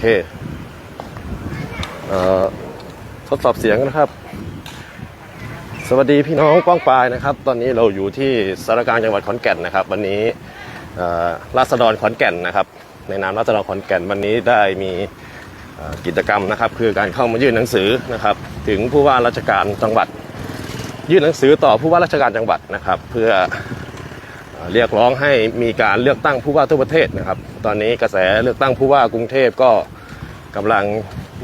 เคเออทดสอบเสียงนะครับ สวัสดีพี่น้องกว้างปลายนะครับ ตอนนี้เราอยู่ที่สารกลางจังหวัดขอนแก่นนะครับ วันนี้ราษฎรขอนแก่นนะครับ ในนามราษฎรขอนแก่นวันนี้ได้มีกิจกรรมนะครับ คือการเข้ามายื่นหนังสือนะครับ ถึงผู้ว่าราชการจังหวัด ยื่นหนังสือต่อผู้ว่าราชการจังหวัดนะครับ เพื่อเอ่อเรียกร้องให้มีการเลือกตั้งผู้ว่าทั่วประเทศนะครับ ตอนนี้กระแสเลือกตั้งผู้ว่ากรุงเทพก็กำลัง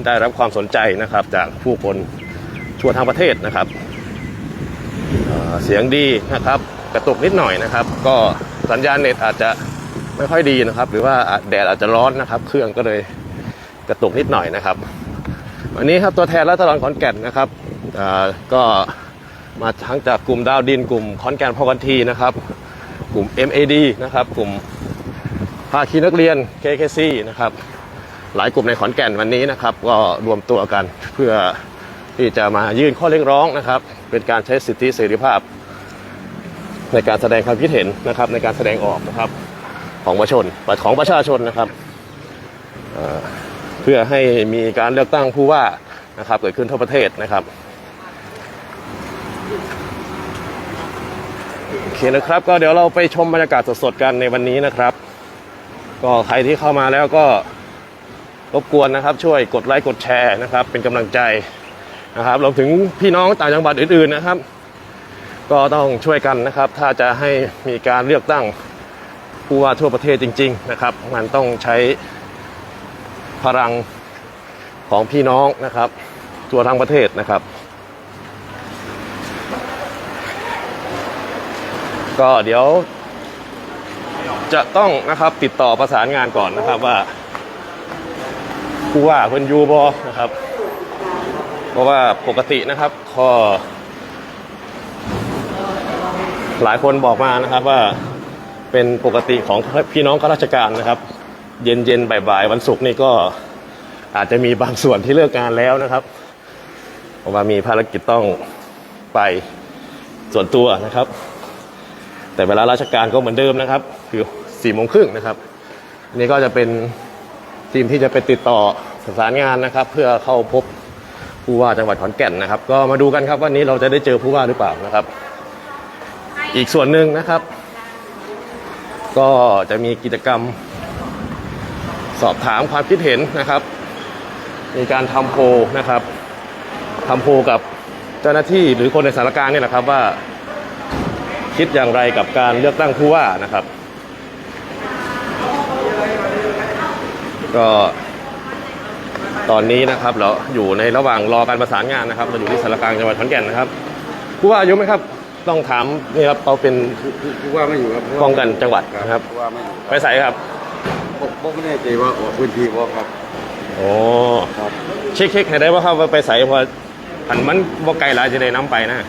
ได้รับความสนใจนะครับ จากผู้คนทั่วทั้งประเทศนะครับเเสียงดีนะครับ กระตุกนิดหน่อยนะครับ ก็สัญญาณเน็ตอาจจะไม่ค่อยดีนะครับ หรือว่าแดดอาจจะร้อนนะครับ เครื่องก็เลยกระตุกนิดหน่อยนะครับวันนี้ครับตัวแทนรัฐบาลขอนแก่นนะครับก็มาทั้งจากกลุ่มดาวดิน กลุ่มขอนแก่นพอกันทีนะครับ กลุ่ม MAD นะครับ กลุ่ม ภาคีนักเรียน KKC นะครับหลายกลุ่มในขอนแก่นวันนี้นะครับ ก็รวมตัวกันเพื่อที่จะมายื่นข้อเรียกร้องนะครับ เป็นการใช้สิทธิเสรีภาพ ในการแสดงความคิดเห็นนะครับ ในการแสดงออกนะครับของประชาชนของประชาชนนะครับเเพื่อให้มีการเลือกตั้งผู้ว่านะครับเกิดขึ้นทั่วประเทศนะครับโอเคนะครับ ก็เดี๋ยวเราไปชมบรรยากาศสดๆกันในวันนี้นะครับ ก็ใครที่เข้ามาแล้วก็รบกวนนะครับ ช่วยกดไลค์กดแชร์นะครับ เป็นกำลังใจนะครับรวมถึงพี่น้องต่างจังหวัดอื่นๆนะครับ ก็ต้องช่วยกันนะครับ ถ้าจะให้มีการเลือกตั้งผู้ว่าทั่วประเทศจริง ๆ นะครับ มันต้องใช้พลังของพี่น้องนะครับทั่วทั้งประเทศนะครับ ก็เดี๋ยว จะต้องนะครับติดต่อประสานงานก่อนนะครับว่าผู้ว่าเพิ่นยูบอนะครับ เพราะว่าปกตินะครับก็หลายคนบอกมานะครับว่าเป็นปกติของพี่น้องข้าราชการนะครับ เย็นเย็นๆบ่ายๆวันศุกร์นี่ก็อาจจะมีบางส่วนที่เลิกงานแล้วนะครับเพราะว่ามีภารกิจต้องไปส่วนตัวนะครับ แต่เวลาราชการก็เหมือนเดิมนะครับ คือ4ี่โมงครึ่งนะครับนี่ก็จะเป็นทีมที่จะไปติดต่อประสานงานนะครับ เพื่อเข้าพบผู้ว่าจังหวัดขอนแก่นนะครับ ก็มาดูกันครับวันนี้เราจะได้เจอผู้ว่าหรือเปล่านะครับ อีกส่วนหนึ่งนะครับ ก็จะมีกิจกรรม สอบถามความคิดเห็นนะครับ มีการทำโพลนะครับทำโพลกับเจ้าหน้าที่หรือคนในสถานการณ์เนี่ยนะครับว่า คิดอย่างไรกับการเลือกตั้งผู้ว่านะครับ ก็ตอนนี้นะครับเราอยู่ในระหว่างรอการประสานงานนะครับเราอยู่ที่สารกลางจังหวัดขอนแก่นนะครับผู้ว่าอายุไหมครับ ต้องถามนี่ครับเขาเป็นผู้ว่าไม่อยู่ครับป้องกันจังหวัดนะครับผู้ว่าไม่อยู่ไปใส่ครับผมผมไม่แน่ใจว่าออกพื้นที่บ่ครับโอ้ครับเช็คเช็คให้ได้ว่าครับว่าไปใส่เพอผันมันบ่ไกลหลายจะได้น้ำไปนะ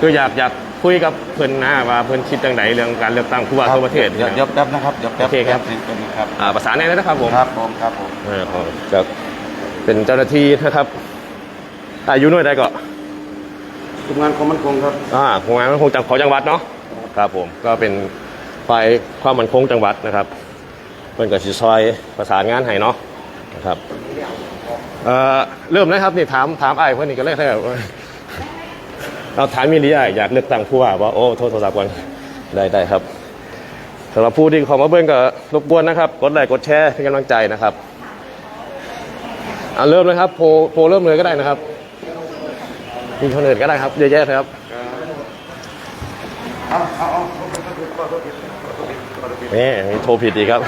คืออยากอยาก คุยกับเพื่อนนะว่าเพื่อนคิดจังไดเรื่องการเลือกตั้งผู้ว่าทั่วประเทศเดี๋ยวเดี๋ยวแป๊บนะครับเดี๋ยวแป๊บโอเคครับแป๊นึงนะครับอ่าประสานได้เลยนะครับผมครับผมครับผมอ่าครับเป็นเจ้าหน้าที่นะครับ อายุหน่วยใดก็ทำงานความมั่นคงครับอ่าโรงงานมันคงจังของจังหวัดเนาะครับผมก็เป็นฝ่ายความมั่นคงจังหวัดนะครับเพื่อนกับชิซอยประสานงานให้เนาะนะครับเอ่อเริ่มนะครับนี่ถามถามไอ้ายเพื่อนนี่ก็เลยได้แบบ เราถามมีดีไอ้ายอยากเลือกตั้งผู้ว่าว่าโอ้โทษโทรศัพท์ก่อนได้ได้ครับสำหรับผู้ที่ขอมาเบิ้งก็รบกวนนะครับกดไลค์กดแชร์เป็นกำลังใจนะครับอ่าเริ่มเลยครับโพลโพลเริ่มเลยก็ได้นะครับมีคนอื่นก็ได้ครับเยอะแยะเลยครับเนี่มีโทรผิดอีกครับ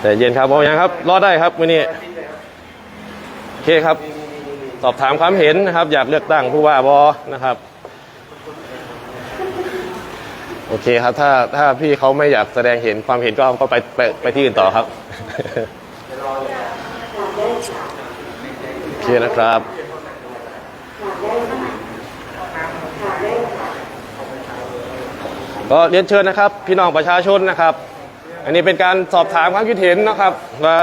แต่เย็นครับเอาอยังครับ รอดได้ครับวันนี้โอเคครับ สอบถามความเห็นนะครับ อยากเลือกตั้งผู้ว่าบอนะครับ โอเคครับ ถ้าถ้าพี่เขาไม่อยากแสดงเห็นความเห็นก็ก็ไปไปไปที่อื่นต่อครับโอเคนะครับก็เรียนเชิญนะครับ พี่น้องประชาชนนะครับ อันนี้เป็นการสอบถามความคิดเห็นนะครับว่า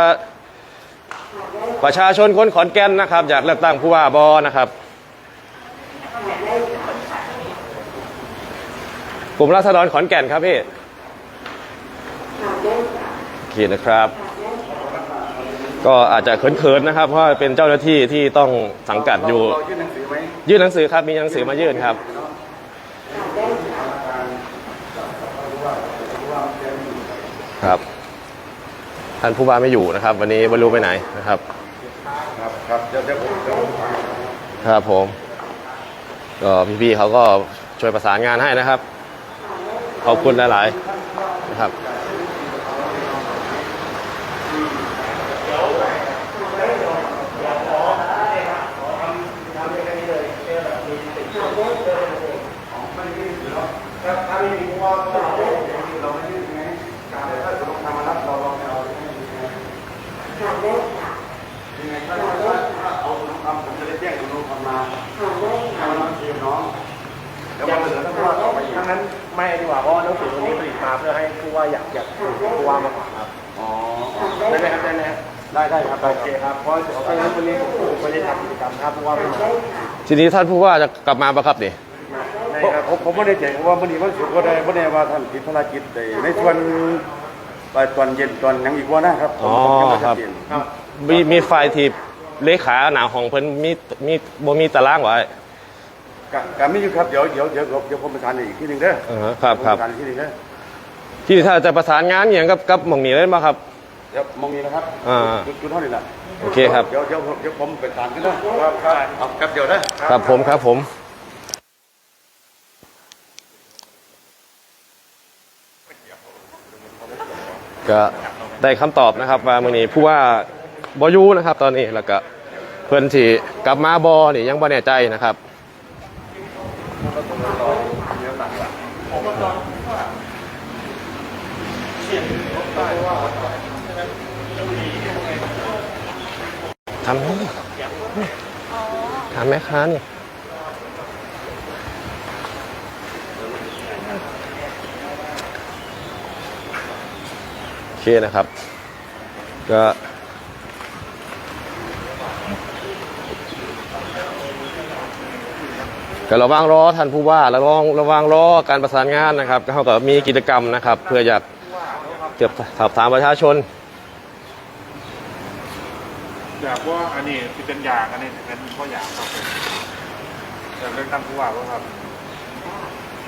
ประชาชนคนขอนแก่นนะครับ อยากเลือกตั้งผู้ว่าบอนะครับกลุ่มราษฎรขอนแก่นครับพี่โอเคนะครับ ก็อาจจะเขินๆนะครับ เพราะเป็นเจ้าหน้าที่ที่ต้องสังกัดอยู่ ยื่นหนังสือครับ มีหนังสือมายื่นครับ ครับท่านผู้ว่าไม่อยู่นะครับ วันนี้ไม่รู้ไปไหนนะครับ ครับครับเดี๋ยวเดี๋ยวผมจะครับผมก็พี่ๆเขาก็ช่วยประสานงานให้นะครับ ขอบคุณหลาย ๆ นะครับ ถ้าไม่มีผู้ว่าก็เราไม่ยื่นไงการเดี๋ยวถ้าสมมติทำมารับเราเราเอายังไงถ้าถ้าเอาสมมติทำผมจะได้แจ้งสมมติทำมาทำมาคืนน้องเดี๋ยววันเหลือถ้าผู้ว่าต่อไปอีก ถ้างั้นไม่ดีกว่าเพราะว่าหนังสือตัวนี้ผลิตมา เพื่อให้ผู้ว่าอยากอยากผู้ว่ามาก่อนครับอ๋อได้ไหมครับได้ไหมครับได้ได้ครับได้โอคเครับครับเพราะเดี๋ยวถ้างั้นวันนี้ผมไม่ได้ทำกิจกรรมครับผู้ว่าไม่มาทีนี้ท่านผู้ว่าจะกลับมาปะครับนี่ได้ผมครับผมผมไม่ได้แจ้งว่าวันนี้วันศุกร์ก็ได้ไม่ได้ว่าท่านติดภารกิจแต่ในส่วนไปตอนเย็นตอนหยังอีกว่านะครับผมอ๋อผมยังไม่คชัรัดบเจนครับมีมีไฟล์ที่เลขาหนาของเพิ่นมีมีบ่มีตารางไว้กะกะมีอยู่ครับเดี๋ยวเดี๋ยวเดี๋ยวเดี๋ยวผมประสานอีกที่หนึ่งเด้ออ่าฮะครับครับผมปะสานอีกที่หนึ่งเด้อ ที่ถ้าจะประสานงานอหย่างกับกับหม่องนี้เลยบ่ครับ เดี๋ยวมองนี้นะครับอ่าจุดจุดเท่านี้แหละโอเคครับ เดี๋ยวเดี๋ยวเดี๋ยวผมประสานกันนะครับครับเอาครับเดี๋ยวนะครับ ผมครับผม ก็ได้คำตอบนะครับว่ามื้อนี้ผู้ว่าบอยูนะครับ ตอนนี้แล้วก็เพื่อนที่กลับมาบอนี่ยังบ่แน่ใจนะครับ ทำนี่ถามแม่ค้านี่โอเคนะครับ ก็ก็ระวังรอท่านผู้ว่าระวังระวังรอการประสานงานนะครับเขาก็มีกิจกรรมนะครับ เพื่ออยากเก็บสอบถามประชาชน อยากว่าอันนี้ที่เป็นยางอันนี้เป็นข้ออยากครับอยากเลือกตั้งผู้ว่าครับ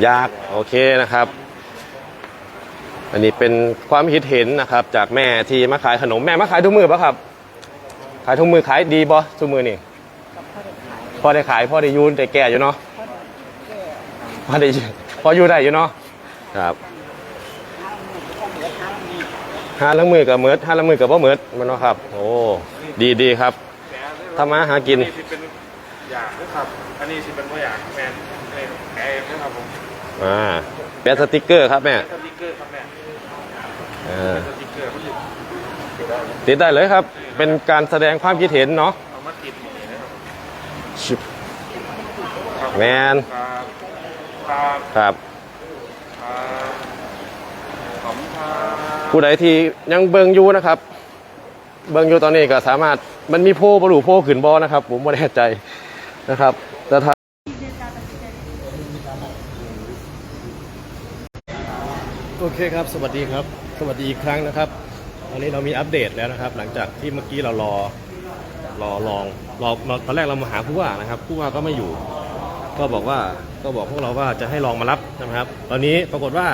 ยากโอเคนะครับ อันนี้เป็นความคิดเห็นนะครับ จากแม่ที่มาขายขนมแม่มาขายทุกมือปะครับ ขายทุกมือขายดีบ่ทุกมือนี่พอได้ขายพอได้อยูนได้แก่อยู่เนาะพอได้พออยู่ได้อยู่เนาะครับห้าลังมือกับเมิดห้าลังมือกับบ่เมิดมันเนาะครับ โอ้ ดีดีครับทำมาหากินอันนี้ที่เป็นอยากนะครับ อันนี้ที่เป็นข้ออยากแมนแม่แกเองนะครับผมอ่าแปะสติกเกอร์ครับแม่สติ๊กเกอร์ครับแม่อ่าสติ๊กเกอร์เขาอยู่ติดได้เลยครับ เป็นการแสดงความคิดเห็นเนาะเอามาติดอย่างนี้นะครับชิบครับแมนครับครับครับ ครับขอบคุณครับ ผู้ใดที่ยังเบิงอยู่นะครับ เบิงอยู่ตอนนี้ก็สามารถมันมีโพลบรูโพลขึ้นบอนะครับ ผมไม่แน่ใจนะครับแต่ถ้าโอเคครับ สวัสดีครับ สวัสดีอีกครั้งนะครับ วันนี้เรามีอัปเดตแล้วนะครับ หลังจากที่เมื่อกี้เรารอรอลองรอตอนแรกเรามาหาผู้ว่านะครับ ผู้ว่าก็ไม่อยู่ ก็บอกว่าก็บอกพวกเราว่าจะให้ลองมารับนะครับ ตอนนี้ปรากฏว่า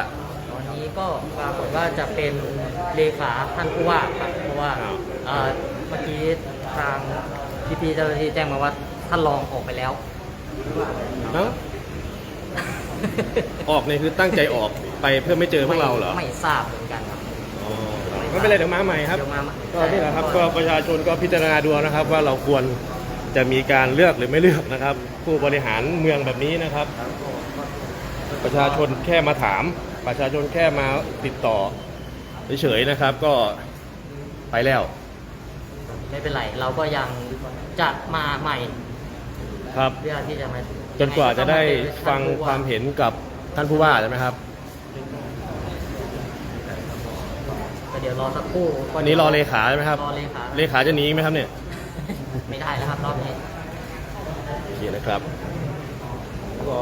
นนี้ก็ปรากฏว่าจะเป็นเลขาท่านผู้ว่าครับเพราะว่าอ้าวเอ่อเมื่อกี้ทางพี่พีเจ้าหน้าที่แจ้งมาว่าท่านรองออกไปแล้ว เอ้าออกเนี่ยคือตั้งใจออกไปเพื่อไม่เจอพวกเราเหรอไม่ทราบเหมือนกันครับ อ๋อไม่เป็นไรเดี๋ยวมาใหม่ครับ เดี๋ยวมาใหม่ ก็นี่แหละครับก็ประชาชนก็พิจารณาดูนะครับ ว่าเราควรจะมีการเลือกหรือไม่เลือกนะครับ ผู้บริหารเมืองแบบนี้นะครับ ประชาชนแค่มาถาม ประชาชนแค่มาติดต่อเฉยๆนะครับก็ไปแล้ว ไม่เป็นไร เราก็ยังจะมาใหม่ครับ เพื่อที่จะมาจนกว่าจะได้ฟังท่นผู้ความเห็นกับท่านผู้ว่าใช่ไหมครับก็เดี๋ยวรอสักครู่วันนี้รอเลขาใช่ไหมครับรอเลขาเลขาจะหนีไหมครับเนี่ย ไม่ได้แล้วครับรอบนี้โอเคนะครับ ก็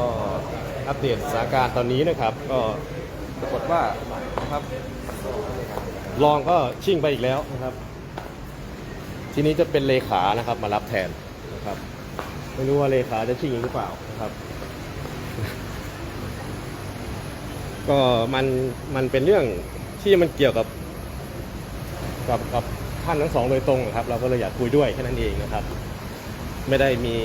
อัปเดตสถานการณ์ตอนนี้นะครับก็ ปรากฏว่านะครับรองก็ชิ่งไปอีกแล้วนะครับ ทีนี้จะเป็นเลขานะครับ มารับแทนนะครับ ไม่รู้ว่าเลขาจะชิ่งอีกหรือเปล่านะครับ ก็มันมันเป็นเรื่องที่มันเกี่ยวกับ กับกับท่านทั้งสองโดยตรงนะครับ เราก็เลยอยากคุยด้วยแค่นั้นเองนะครับ ไม่ได้มี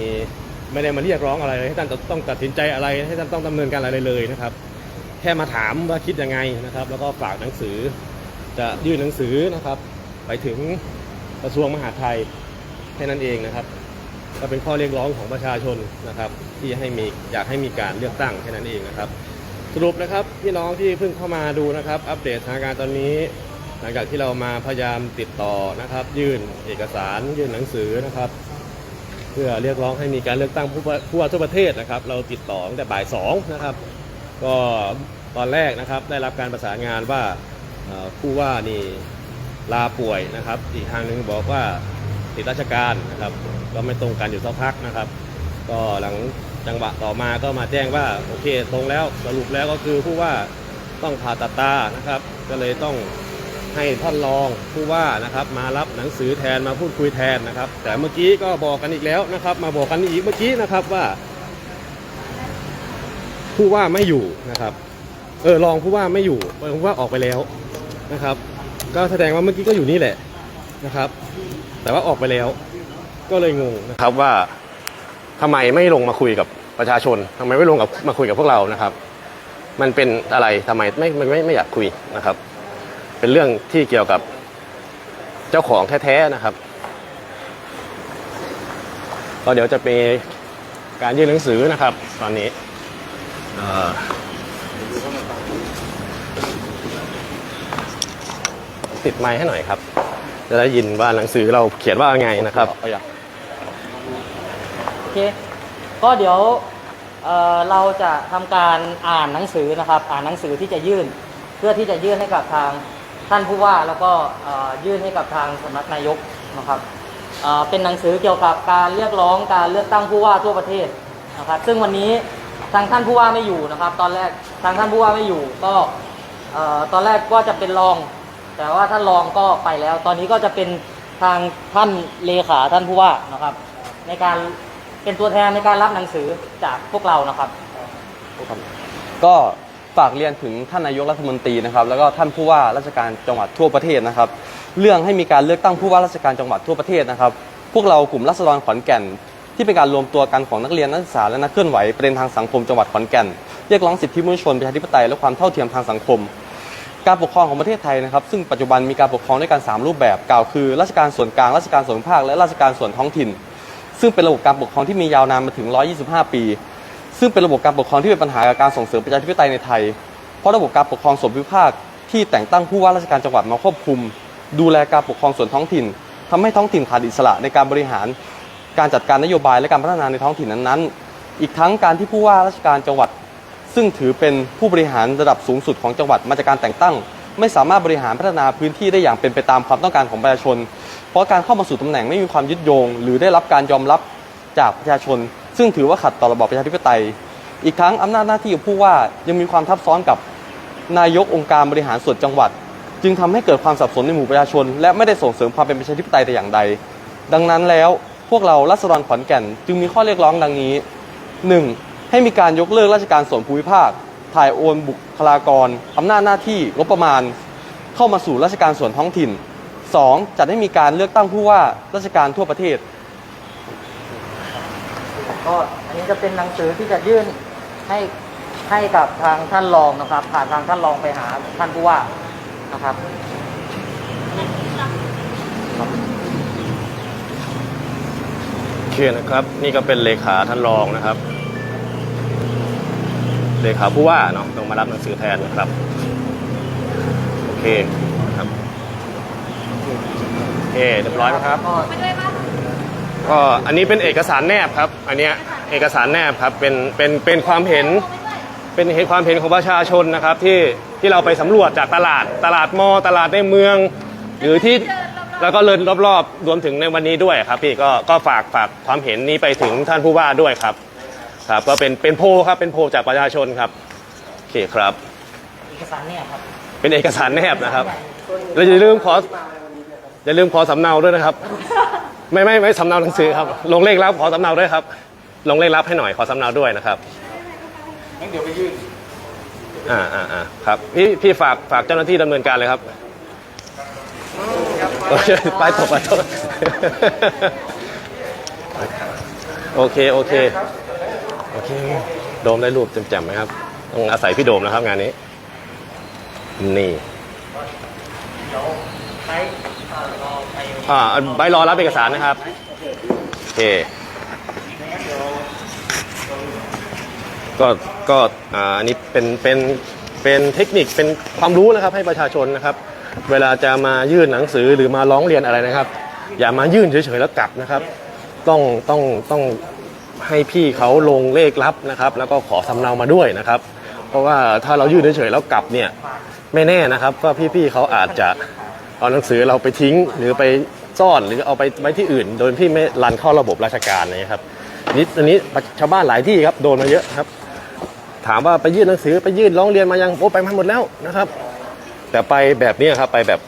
ไม่ได้มาเรียกร้องอะไรให้ท่านต้องตัดสินใจอะไร ให้ท่านต้องดำเนินการอะไรเลยนะครับ แค่มาถามว่าคิดยังไงนะครับ แล้วก็ฝากหนังสือจะยื่นหนังสือนะครับ ไปถึงกระทรวงมหาดไทยแค่นั้นเองนะครับ ก็เป็นข้อเรียกร้องของประชาชนนะครับ ที่ให้มีอยากให้มีการเลือกตั้งแค่นั้นเองนะครับ สรุปนะครับพี่น้องที่เพิ่งเข้ามาดูนะครับ อัปเดตสถานการณ์ตอนนี้ หลังจากที่เรามาพยายามติดต่อนะครับ ยื่นเอกสารยื่นหนังสือนะครับเพื่อเรียกร้องให้มีการเลือกตั้งผู้ว่าทั่วประเทศนะครับ เราติดต่อตั้งแต่บ่ายสองนะครับ ก็ตอนแรกนะครับได้รับการประสานงานว่าผู้ว่านี่ลาป่วยนะครับ อีกทางหนึ่งบอกว่าติดราชการนะครับ ก็ไม่ตรงกันอยู่สักพักนะครับ ก็หลังจังหวะต่อมาก็มาแจ้งว่าโอเคตรงแล้วสรุปแล้วก็คือผู้ว่าต้องผ่าตัดตานะครับ ก็เลยต้องให้ท่านรองผู้ว่านะครับ มารับหนังสือแทนมาพูดคุยแทนนะครับ แต่เมื่อกี้ก็บอกกันอีกแล้วนะครับ มาบอกกันอีกเมื่อกี้นะครับว่า ผู้ว่าไม่อยู่นะครับ เออรองผู้ว่าไม่อยู่ผู้ว่าออกไปแล้วนะครับ ก็แสดงว่าเมื่อกี้ก็อยู่นี่แหละนะครับ แต่ว่าออกไปแล้ว ก็เลยงงนะครับว่าทำไมไม่ลงมาคุยกับประชาชนทำไมไม่ลงกับมาคุยกับพวกเรานะครับ มันเป็นอะไรทำไมไม่ไม่ไม่ไม่อยากคุยนะครับ เป็นเรื่องที่เกี่ยวกับเจ้าของแท้ๆนะครับก็เดี๋ยวจะมีการยื่นหนังสือนะครับ ตอนนี้ ติดไมค์ให้หน่อยครับ จะได้ยินว่าหนังสือเราเขียนว่าไงนะครับโอเค ก็เดี๋ยวเอ่อเราจะทำการอ่านหนังสือนะครับ อ่านหนังสือที่จะยื่น เพื่อที่จะยื่นให้กับทางท่านผู้ว่าแล้วก็เอ่อยื่นให้กับทางสำนักนายกนะครับเอ่อเป็นหนังสือเกี่ยวกับการเรียกร้องการเลือกตั้งผู้ว่าทั่วประเทศนะครับ ซึ่งวันนี้ ทางท่านผู้ว่าไม่อยู่นะครับ ตอนแรกทางท่านผู้ว่าไม่อยู่ก็ตอนแรกว่าจะเป็นรอง แต่ว่าท่านรองก็ไปแล้ว ตอนนี้ก็จะเป็นทางท่านเลขาท่านผู้ว่านะครับ ในการเป็นตัวแทนในการรับหนังสือจากพวกเรานะครับก็ฝากเรียนถึงท่านนายกรัฐมนตรีนะครับ แล้วก็ท่านผู้ว่าราชการจังหวัดทั่วประเทศนะครับ เรื่องให้มีการเลือกตั้งผู้ว่าราชการจังหวัดทั่วประเทศนะครับ พวกเรากลุ่มรัษฎรขอนแก่น ที่เป็นการรวมตัวกันของนักเรียนนักศึกษาและนักเคลื่อนไหวประเด็นทางสังคมจังหวัดขอนแก่นเรียกร้องสิทธิมนุษยชนประชาธิปไตยและความเท่าเทียมทางสังคม การปกครองของประเทศไทยนะครับ ซึ่งปัจจุบันมีการปกครองด้วยกัน 3 รูปแบบกล่าวคือ ราชการส่วนกลางราชการส่วนภาคและราชการส่วนท้องถิ่น ซึ่งเป็นระบบการปกครองที่มียาวนานมาถึง 125 ปี ซึ่งเป็นระบบการปกครองที่เป็นปัญหากับการส่งเสริมประชาธิปไตยในไทยเพราะระบบการปกครองส่วนภูมิภาคที่แต่งตั้งผู้ว่าราชการจังหวัดมาควบคุม ดูแลการปกครองส่วนท้องถิ่นทำให้ท้องถิ่นขาดอิสระในการบริหาร การจัดการนโยบายและการพัฒนาในท้องถิ่นนั้นๆ อีกทั้งการที่ผู้ว่าราชการจังหวัด ซึ่งถือเป็นผู้บริหารระดับสูงสุดของจังหวัดมาจากการแต่งตั้ง ไม่สามารถบริหารพัฒนาพื้นที่ได้อย่างเป็นไปตามความต้องการของประชาชน เพราะการเข้ามาสู่ตำแหน่งไม่มีความยึดโยง หรือได้รับการยอมรับจากประชาชน ซึ่งถือว่าขัดต่อระบอบประชาธิปไตย อีกทั้งอำนาจหน้าที่ของผู้ว่ายังมีความทับซ้อนกับนายกองค์การบริหารส่วนจังหวัด จึงทำให้เกิดความสับสนในหมู่ประชาชน และไม่ได้ส่งเสริมความเป็นประชาธิปไตยแต่อย่างใด ดังนั้นแล้ว พวกเรารัษฎรขอนแก่น จึงมีข้อเรียกร้องดังนี้ 1. ให้มีการยกเลิกราชการส่วนภูมิภาค ถ่ายโอนบุคลากรอำนาจหน้าที่งบประมาณ เข้ามาสู่ราชการส่วนท้องถิ่น 2. จัดให้มีการเลือกตั้งผู้ว่าราชการทั่วประเทศ ก็อันนี้จะเป็นหนังสือที่จะยื่นให้ให้กับทางท่านรองนะครับ ผ่านทางท่านรองไปหาท่านผู้ว่านะครับ โอเคนะครับ นี่ก็เป็นเลขาท่านรองนะครับ เลขาผู้ว่าเนาะต้องมารับหนังสือแทนนะครับ โอเคนะครับโอเคเรียบร้อยนะครับก็ก็อันนี้เป็นเอกสารแนบครับ อันเนี้ยเอกสารแนบครับเป็นเป็นเป็นความเห็นเป็นเหตุความเห็นของประชาชนนะครับที่ที่เราไปสำรวจจากตลาดตลาดมอตลาดในเมือง หรือที่ แล้วก็เดินรอบๆรวมถึงในวันนี้ด้วยครับพี่ก็ก็ฝากฝากความเห็นนี้ไปถึงท่านผู้ว่าด้วยครับ ครับก็เป็นเป็นโพลครับเป็นโพลจากประชาชนครับโอเคครับ เอกสารเนี่ยครับเป็นเอกสารแนบนะครับใแล้วอย่าลืมขออย่าลืมขอสำเนาด้วยนะครับ ไม่ไม่ไม่สำเนาหนังสือครับ ลงเลขรับขอสำเนาด้วยครับ ลงเลขรับให้หน่อยขอสำเนาด้วยนะครับงั้นเดี๋ยวไปยื่นอ่าอ่าอ่าครับพี่พี่ฝากฝากเจ้าหน้าที่ดำเนินการเลยครับ โอเคไปตบไปตบโอเค โอเค โอเค โดมได้รูปแจ่มๆไหมครับ ต้องอาศัยพี่โดมนะครับงานนี้ นี่ใช้เอ่อรอไปอ่าใบรอรับเอกสารนะครับ โอเค ก็ ก็ อ่า อันนี้เป็น เป็น เป็นเทคนิค เป็นความรู้นะครับ ให้ประชาชนนะครับ เวลาจะมายื่นหนังสือหรือมาร้องเรียนอะไรนะครับ อย่ามายื่นเฉยๆแล้วกลับนะครับ ต้องต้องต้องให้พี่เขาลงเลขลับนะครับ แล้วก็ขอสำเนามาด้วยนะครับ เพราะว่าถ้าเรายื่นเฉยๆแล้วกลับเนี่ยไม่แน่นะครับว่าพี่ๆเขาอาจจะเอาหนังสือเราไปทิ้งหรือไปซ่อนหรือเอาไปไว้ที่อื่น โดยที่ไม่รันเข้าระบบราชการนะครับนี่อันนี้ชาวบ้านหลายที่ครับโดนมาเยอะครับ ถามว่าไปยื่นหนังสือไปยื่นร้องเรียนมายังโอ้ไปมาหมดแล้วนะครับ แต่ไปแบบนี้ครับไปแบบ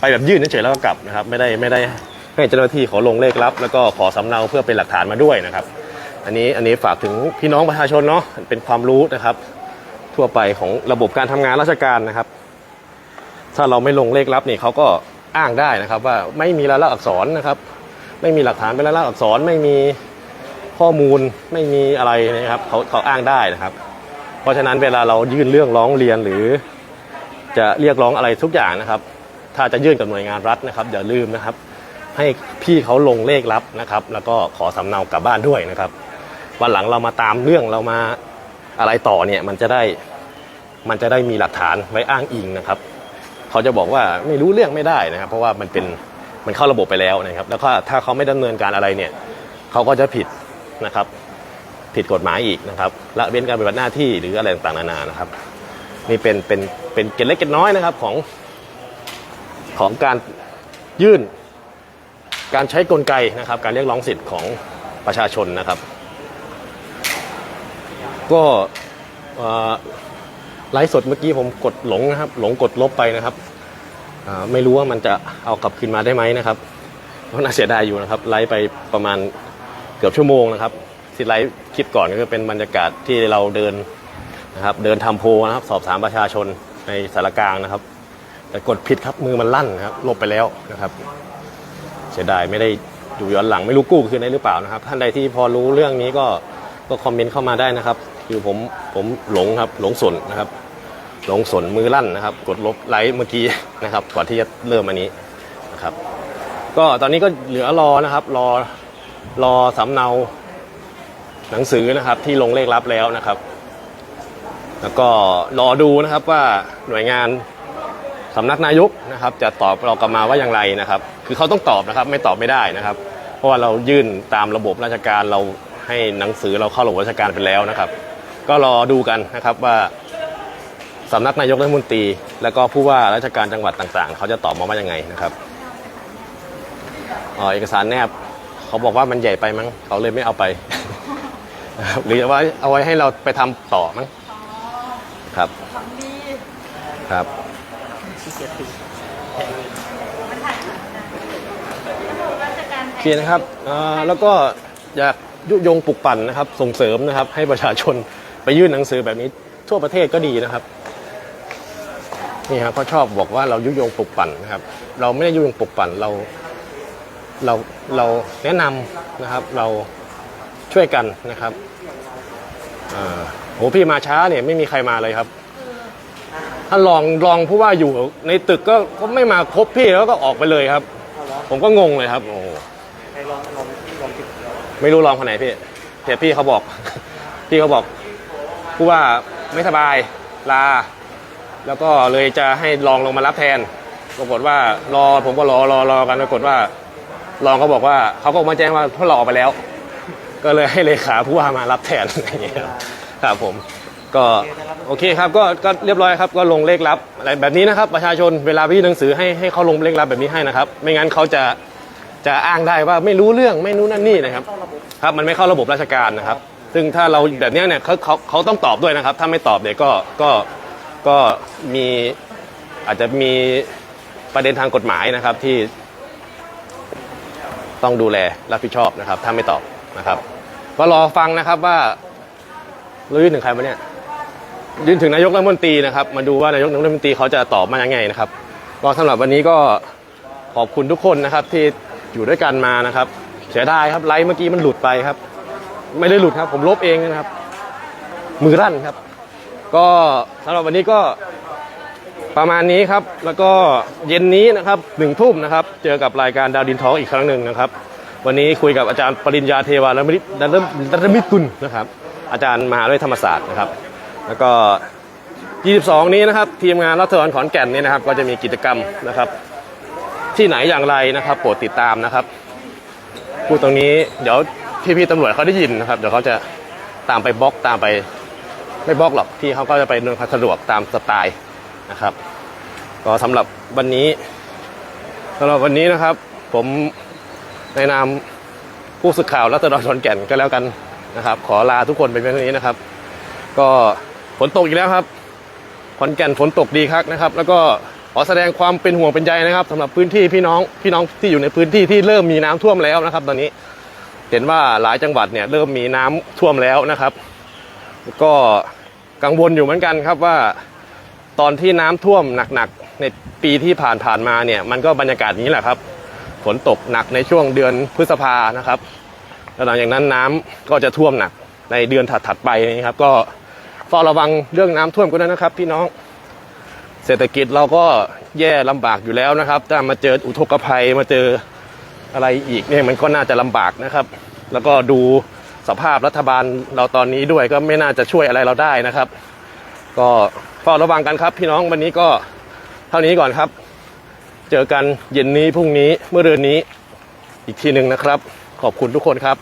ไปแบบยื่นเฉยๆแล้วก็กลับนะครับ ไม่ได้ไม่ได้ให้เจ้าหน้าที่ขอลงเลขลับ แล้วก็ขอสำเนาเพื่อเป็นหลักฐานมาด้วยนะครับ อันนี้อันนี้ฝากถึงพี่น้องประชาชนเนาะเป็นความรู้นะครับ ทั่วไปของระบบการทำงานราชการนะครับ ถ้าเราไม่ลงเลขลับนี่เขาก็อ้างได้นะครับ ว่าไม่มีลายลักษณ์อักษรนะครับ ไม่มีหลักฐานเป็นลายลักษณ์อักษรไม่มีข้อมูลไม่มีอะไรนะครับเขาเขาอ้างได้นะครับ เพราะฉะนั้นเวลาเรายื่นเรื่องร้องเรียนหรือ จะเรียกร้องอะไรทุกอย่างนะครับ ถ้าจะยื่นกับหน่วยงานรัฐนะครับอย่าลืมนะครับ ให้พี่เขาลงเลขลับนะครับ แล้วก็ขอสำเนากลับบ้านด้วยนะครับวันหลังเรามาตามเรื่องเรามาอะไรต่อเนี่ยมันจะได้มันจะได้มีหลักฐานไว้อ้างอิงนะครับ เขาจะบอกว่าไม่รู้เรื่องไม่ได้นะครับ เพราะว่ามันเป็นมันเข้าระบบไปแล้วนะครับ แล้วก็ถ้าเขาไม่ดำเนินการอะไรเนี่ยเขาก็จะผิดนะครับ ผิดกฎหมายอีกนะครับละเว้นการปฏิบัติหน้าที่หรืออะไรต่างๆนานานะครับ นี่เป็นเป็น เป็นเกล็ดเล็กเกล็ดน้อยนะครับของของการยื่น การใช้กลไกนะครับ การเรียกร้องสิทธิ์ของประชาชนนะครับ ก็ไลฟ์สดเมื่อกี้ผมกดหลงนะครับ หลงกดลบไปนะครับไม่รู้ว่ามันจะเอากลับคืนมาได้ไหมนะครับก็น่าเสียดายอยู่นะครับไลฟ์ไปประมาณเกือบชั่วโมงนะครับที่ไลฟ์คลิปก่อนก็เป็นบรรยากาศที่เราเดินนะครับ เดินทำโพนะครับ สอบถามประชาชน ในสารกลางนะครับ แต่กดผิดครับมือมันลั่นนะครับลบไปแล้วนะครับเสียดายไม่ได้ดูย้อนหลังไม่รู้กู้คืนได้หรือเปล่านะครับ ท่านใดที่พอรู้เรื่องนี้ก็ก็คอมเมนต์เข้ามาได้นะครับ คือผมผมหลงครับหลงสนนะครับ หลงสนมือลั่นนะครับ กดลบไลค์เมื่อกี้นะครับ ก่อนที่จะเริ่มอันนี้นะครับ ก็ตอนนี้ก็เหลือรอนะครับรอรอสำเนาหนังสือนะครับที่ลงเลขลับแล้วนะครับ แล้วก็รอดูนะครับว่าหน่วยงานสำนักนายกนะครับ จะตอบเรากลับมาว่าอย่างไรนะครับ คือเขาต้องตอบนะครับ ไม่ตอบไม่ได้นะครับ เพราะว่าเรายื่นตามระบบราชการเราให้หนังสือเราเข้าระบบราชการไปแล้วนะครับ ก็รอดูกันนะครับว่าสำนักนายกรัฐมนตรี แล้วก็ผู้ว่าราชการจังหวัดต่างๆ เขาจะตอบมาว่ายังไงนะครับอ๋อเอกสารแนบเขาบอกว่ามันใหญ่ไปมั้งเขาเลยไม่เอาไป หรือว่าเอาไว้ให้เราไปทำต่อมั้ง ครับครับโอเคนะครับอ่าแล้วก็อยากยุยงปลุกปั่นนะครับ ส่งเสริมนะครับ ให้ประชาชนไปยื่นหนังสือแบบนี้ทั่วประเทศก็ดีนะครับนี่ครับเขาชอบบอกว่าเรายุยงปลุกปั่นนะครับ เราไม่ได้ยุยงปลุกปั่นเราเราเราแนะนำนะครับเราช่วยกันนะครับอ่า โหพี่มาช้าเนี่ยไม่มีใครมาเลยครับถ้าลองลองผู้ว่าอยู่ในตึกก็ก็ไม่มาครบพี่แล้วก็ออกไปเลยครับ ผมก็งงเลยครับ โอ้โหไม่รู้ลองคนไหนพี่เดี๋ยวพี่เขาบอก พี่เขาบอกผู้ว่าไม่สบายลา แล้วก็เลยจะให้ลองลงมารับแทนปรากฏว่ารอผมก็รอรอรอกันปรากฏว่ารองเขาบอกว่าเขาก็มาแจ้งว่าเขาหลอกไปแล้ว ก็เลยให้เลขาผู้ว่ามารับแทนอย่างเงี้ย ครับผมก็โอเคครับก็ก็เรียบร้อยครับก็ลงเลขลับอะไรแบบนี้นะครับ ประชาชนเวลาพี่หนังสือให้ให้เขาลงเลขลับแบบนี้ให้นะครับ ไม่งั้นเขาจะจะอ้างได้ว่าไม่รู้เรื่องไม่รู้นั่นนี่นะครับครับมันไม่เข้าระบบราชการนะครับ ซึ่งถ้าเราแบบนี้เนี่ยเขาเขาเขาต้องตอบด้วยนะครับ ถ้าไม่ตอบเดี๋ยวก็ก็ก็มีอาจจะมีประเด็นทางกฎหมายนะครับที่ ต้องดูแลรับผิดชอบนะครับ ถ้าไม่ตอบนะครับ ก็รอฟังนะครับว่า เรายื่นถึงใครมาเนี่ยยื่นถึงนายกรัฐมนตรีนะครับมาดูว่านายกรัฐมนตรีเขาจะตอบมายังไงนะครับก็สำหรับวันนี้ก็ขอบคุณทุกคนนะครับที่อยู่ด้วยกันมานะครับ เสียดายครับไลฟ์เมื่อกี้มันหลุดไปครับ ไม่ได้หลุดครับ ผมลบเองนะครับ มือรั่นครับ ก็สำหรับวันนี้ก็ประมาณนี้ครับ แล้วก็เย็นนี้นะครับหนึ่งทุ่มนะครับ เจอกับรายการดาวดินท้องอีกครั้งหนึ่งนะครับ วันนี้คุยกับอาจารย์ปริญญาเทวาลมิดัลดัลมิกุลนะครับ อาจารย์มหาวิทยาลัยธรรมศาสตร์นะครับ แล้วก็ 22 นี้นะครับทีมงานรัฐบาลขอนแก่นนี่นะครับ ก็จะมีกิจกรรมนะครับ ที่ไหนอย่างไรนะครับโปรดติดตามนะครับพูดตรงนี้เดี๋ยวพี่ๆตำรวจเขาได้ยินนะครับเดี๋ยวเขาจะตามไปบล็อกตามไปไม่บล็อกหรอกพี่เขาก็จะไปนวยความสะดวกตามสไตล์นะครับ ก็สำหรับวันนี้สำหรับวันนี้นะครับ ผมในนามผู้สื่อข่าวรัฐดรขอนแก่นก็แล้วกัน นะครับ ขอลาทุกคนไปเพียงเท่านี้นะครับ ก็ฝนตกอีกแล้วครับขอนแก่นฝนตกดีครับนะครับ แล้วก็ขอแสดงความเป็นห่วงเป็นใยนะครับสำหรับพื้นที่พี่น้องพี่น้องที่อยู่ในพื้นที่ที่เริ่มมีน้ำท่วมแล้วนะครับ ตอนนี้เห็นว่าหลายจังหวัดเนี่ยเริ่มมีน้ำท่วมแล้วนะครับ ก็กังวลอยู่เหมือนกันครับว่าตอนที่น้ำท่วมหนักๆในปีที่ผ่านๆมาเนี่ยมันก็บรรยากาศนี้แหละครับ ฝนตกหนักในช่วงเดือนพฤษภานะครับ แล้วหลังจากนั้นน้ำก็จะท่วมหนักในเดือนถัดๆไปนี้ครับ ก็เฝ้าระวังเรื่องน้ำท่วมกันด้วยนะครับ พี่น้อง เศรษฐกิจเราก็แย่ลำบากอยู่แล้วนะครับถ้ามาเจออุทกภัยมาเจออะไรอีกเนี่ยมันก็น่าจะลำบากนะครับ แล้วก็ดูสภาพรัฐบาลเราตอนนี้ด้วยก็ไม่น่าจะช่วยอะไรเราได้นะครับ ก็เฝ้าระวังกันครับ พี่น้องวันนี้ก็เท่านี้ก่อนครับ เจอกันเย็นนี้พรุ่งนี้เมื่อเรือนนี้อีกทีหนึ่งนะครับ ขอบคุณทุกคนครับ